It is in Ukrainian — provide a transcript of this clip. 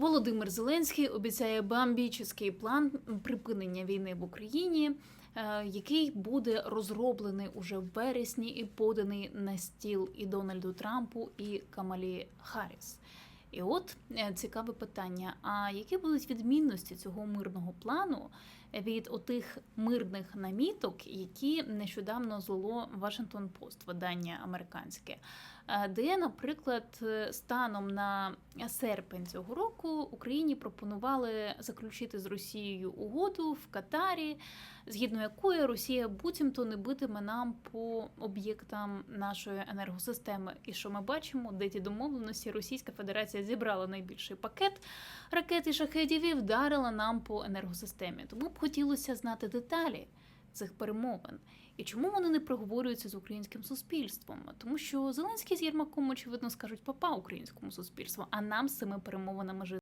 Володимир Зеленський обіцяє бамбічний план припинення війни в Україні, е, який буде розроблений уже в вересні і поданий на стіл і Дональду Трампу, і Камалі Харріс. І от е, цікаве питання: а які будуть відмінності цього мирного плану від отих мирних наміток, які нещодавно злило Вашингтон Пост, видання американське, е, де, наприклад, е, станом на серпень цього року Україні пропонували заключити з Росією угоду в Катарі, згідно якої Росія буцімто не битиме нам по об'єктам нашої енергосистеми. І що ми бачимо, де ті домовленості Російська Зібрала найбільший пакет ракет і шахедів і вдарила нам по енергосистемі. Тому б хотілося знати деталі цих перемовин. І чому вони не проговорюються з українським суспільством? Тому що Зеленський з Єрмаком, очевидно, скажуть папа українському суспільству, а нам з цими перемовинами жити.